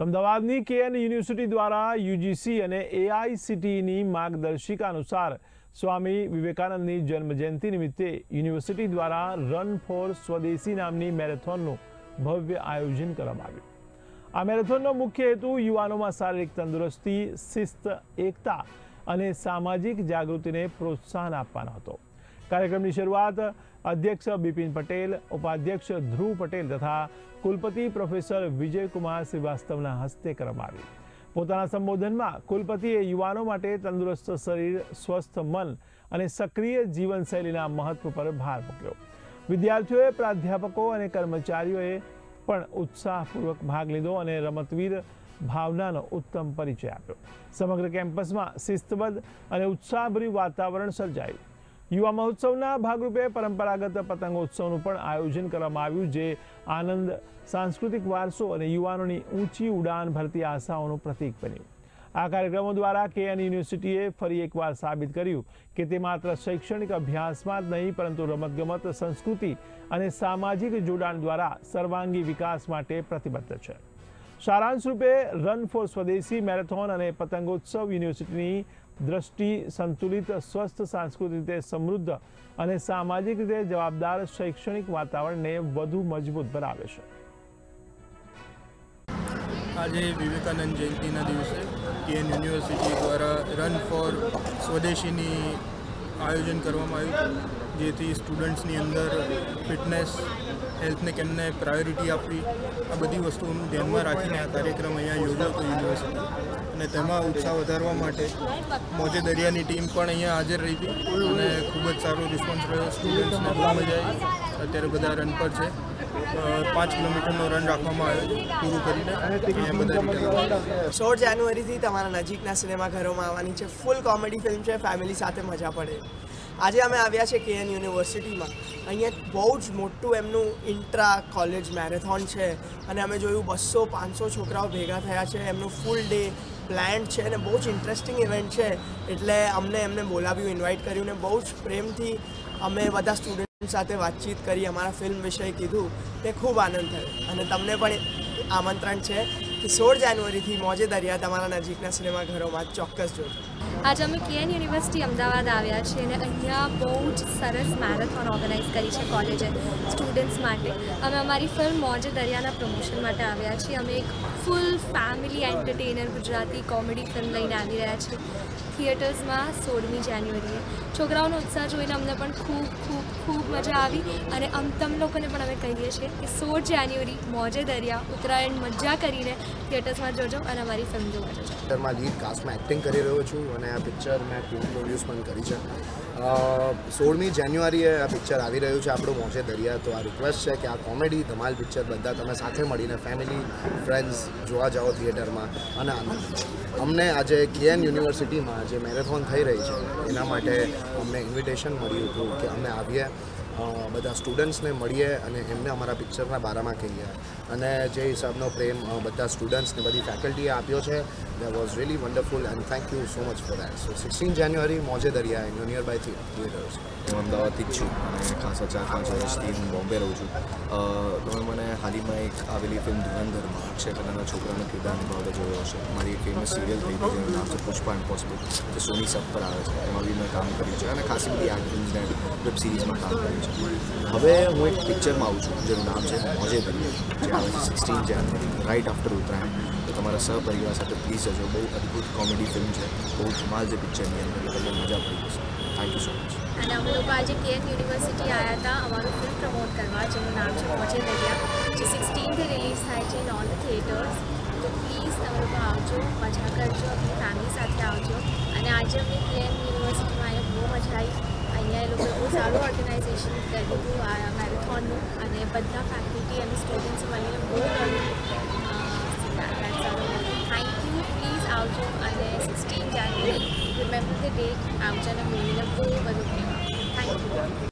તો અમદાવાદની KN university દ્વારા યુજીસી અને એઆઈસીટીની માર્ગદર્શિકા અનુસાર સ્વામી વિવેકાનંદની જન્મજયંતિ નિમિત્તે યુનિવર્સિટી દ્વારા રન ફોર સ્વદેશી નામની મેરેથોનનું ભવ્ય આયોજન કરવામાં આવ્યું. આ મેરેથોનનો મુખ્ય હેતુ યુવાનોમાં શારીરિક તંદુરસ્તી, શિસ્ત, એકતા અને સામાજિક જાગૃતિને પ્રોત્સાહન આપવાનો હતો. કાર્યક્રમની શરૂઆત અધ્યક્ષ બિપિન પટેલ, ઉપાધ્યક્ષ ધ્રુવ પટેલ તથા કુલપતિ પ્રોફેસર વિજયકુમાર શ્રીવાસ્તવના હસ્તે કરવામાં આવી. પોતાના સંબોધનમાં કુલપતિએ યુવાનો માટે તંદુરસ્ત શરીર, સ્વસ્થ મન અને સક્રિય જીવનશૈલીના મહત્વ પર ભાર મૂક્યો. વિદ્યાર્થીઓએ, પ્રાધ્યાપકો અને કર્મચારીઓએ પણ ઉત્સાહપૂર્વક ભાગ લીધો અને રમતવીર ભાવનાનો ઉત્તમ પરિચય આપ્યો. સમગ્ર કેમ્પસમાં શિસ્તબદ્ધ અને ઉત્સાહભર્યું વાતાવરણ સર્જાયું. યુવા મહોત્સવના ભાગરૂપે પરંપરાગત પતંગોત્સવનું પણ આયોજન કરવામાં આવ્યું, જે આનંદ, સાંસ્કૃતિક વારસો અને યુવાનોની ઊંચી ઉડાન ભરતી આશાઓનું પ્રતીક બન્યું. આ કાર્યક્રમો દ્વારા કેએન યુનિવર્સિટીએ ફરી એકવાર સાબિત કર્યું કે તે માત્ર શૈક્ષણિક અભ્યાસમાં જ નહીં, પરંતુ રમતગમત, સંસ્કૃતિ અને સામાજિક જોડાણ દ્વારા સર્વાંગી વિકાસ માટે પ્રતિબદ્ધ છે. સારાંશ રૂપે રન ફોર સ્વદેશી મેરેથોન અને પતંગોત્સવ યુનિવર્સિટીની દ્રષ્ટિ સંતુલિત, સ્વસ્થ, સાંસ્કૃતિક રીતે સમૃદ્ધ અને સામાજિક રીતે જવાબદાર શૈક્ષણિક વાતાવરણને વધુ મજબૂત બનાવે છે. આજે વિવેકાનંદ જયંતિના દિવસે કેએન યુનિવર્સિટી દ્વારા રન ફોર સ્વદેશીની આયોજન કરવામાં આવ્યું જેથી સ્ટુડન્ટ્સની અંદર ફિટનેસ, હેલ્થને કેમને પ્રાયોરિટી આપવી, આ બધી વસ્તુઓનું ધ્યાનમાં રાખીને આ કાર્યક્રમ અહીંયા યોજાતો યુનિવર્સિટી. અને તેમાં ઉત્સાહ વધારવા માટે મોજે દરિયાની ટીમ પણ અહીંયા હાજર રહી હતી અને ખૂબ જ સારો રિસ્પોન્સ રહ્યો. સ્ટુડન્ટ્સને બહુ મજા આવી. અત્યારે બધા રન પર છે. પાંચ કિલોમીટરનો રન રાખવામાં આવ્યો પૂરું કરીને. અહીંયા બધા સોળ જાન્યુઆરીથી તમારા નજીકના સિનેમાઘરોમાં આવવાની છે. ફૂલ કોમેડી ફિલ્મ છે ફેમિલી સાથે મજા પડે. આજે અમે આવ્યા છે કેએન યુનિવર્સિટીમાં. અહીંયા બહુ જ મોટું એમનું ઇન્ટ્રા કોલેજ મેરેથોન છે અને અમે જોયું બસો પાંચસો છોકરાઓ ભેગા થયા છે, એમનું ફૂલ ડે પ્લાન્ટ છે અને બહુ જ ઇન્ટરેસ્ટિંગ ઇવેન્ટ છે. એટલે અમને એમને બોલાવ્યું ઇન્વાઇટ કર્યું ને બહુ જ પ્રેમથી અમે બધા સ્ટુડન્ટ સાથે વાતચીત કરી, અમારા ફિલ્મ વિષય કીધું. તે ખૂબ આનંદ થયો. અને તમને પણ આમંત્રણ છે કે સોળ જાન્યુઆરીથી મોજે દરિયા તમારા નજીકના સિનેમાઘરોમાં ચોક્કસ જોજો. આજે અમે કેએન યુનિવર્સિટી અમદાવાદ આવ્યા છીએ અને અહીંયા બહુ જ સરસ મેરેથોન ઓર્ગેનાઇઝ કરી છે કોલેજે સ્ટુડન્ટ્સ માટે. અમે અમારી ફિલ્મ મોજે દરિયાના પ્રમોશન માટે આવ્યા છીએ. અમે એક full family entertainer Gujarati comedy film લઈને આવી રહ્યા છીએ. થિયેટર્સમાં સોળમી જાન્યુઆરીએ છોકરાઓનો ઉત્સાહ જોઈને અમને પણ ખૂબ ખૂબ ખૂબ મજા આવી અને અમ તમ લોકોને પણ અમે કહીએ છીએ કે સોળ જાન્યુઆરી મોજે દરિયા, ઉત્તરાયણ મજા કરીને થિયેટર્સમાં જોજો અને અમારી ફિલ્મ જોવા જજો. લીડ કાસ્ટમાં એક્ટિંગ કરી રહ્યો છું. અને આ પિક્ચર મેં ફિલ્મ પ્રોડ્યુસ પણ કરી છે. સોળમી જાન્યુઆરીએ આ પિક્ચર આવી રહ્યું છે આપણું મોજે દરિયા. તો આ રિક્વેસ્ટ છે કે આ કોમેડી ધમાલ પિક્ચર બધા તમે સાથે મળીને ફેમિલી ફ્રેન્ડ્સ જોવા જાઓ થિયેટરમાં અને આનંદ અમને આજે કેએન યુનિવર્સિટીમાં જે મેરેથોન થઈ રહી છે, એના માટે અમને ઇન્વિટેશન મળ્યું હતું કે અમે આવીએ. બધા સ્ટુડન્ટ્સને મળીએ અને એમને અમારા પિક્ચરના બારામાં કહીએ. અને જે હિસાબનો પ્રેમ બધા સ્ટુડન્ટ્સને બધી ફેકલ્ટીએ આપ્યો છે. That was really wonderful and thank you so much for that so sixteen January Moje Dariya and near by theatres હું અમદાવાદથી જ છું અને ખાસા ચાર પાંચ વર્ષથી હું બોમ્બે રહું છું. તમે મને હાલમાં એક આવેલી ફિલ્મ ધુરંધરમાં, અક્ષય ખન્નાના છોકરાનો કિરદાર નિભાવતો જોયો હશે. મારી એક ફેમસ સિરિયલ થઈ ગઈ જેનું નામ છે પુષ્પા ઇમ્પોસિબલ જે સોની સબ પર આવે છે. એમાં બી મેં કામ કર્યું છે અને ખાસી બધી ફિલ્મ્સ વેબ સિરીઝમાં કામ કર્યું છે. હવે હું એક પિક્ચરમાં આવું છું, જેનું નામ છે મોજે દરિયા જે sixteen January right after Uttarayan. તો તમારા સહપરિવાર સાથે પ્લીઝ જજો. બહુ અદ્ભુત કોમેડી ફિલ્મ છે. બહુ ધમાલ છે પિક્ચરની અંદર તમને મજા પડી જશે. થેન્ક યુ સો મચ અને અમે લોકો આજે કેએન યુનિવર્સિટી આવ્યા હતા, અમારું ફિલ્મ પ્રમોટ કરવા, જેનું નામ છે મોજે દરિયા જે સિક્સટીનથી રિલીઝ થાય છે ઇન ઓલ ધ થિયેટર્સ તો પ્લીઝ તમે લોકો આવજો, મજા કરજો, આપણી ફેમિલી સાથે આવજો. અને આજે અમને કેએન યુનિવર્સિટીમાં આવીને બહુ મજા આવી અહીંયા એ લોકોએ બહુ સારું ઓર્ગેનાઇઝેશન કર્યું હતું, આ મેરેથોનનું અને બધા ફેકલ્ટી અને સ્ટુડન્ટ્સ મળીને બહુ ગમ્યું થેન્ક યુ પ્લીઝ આવજો અને sixteen January remember the date આવજો અને મૂવીને બહુ બધું થેન્ક યુ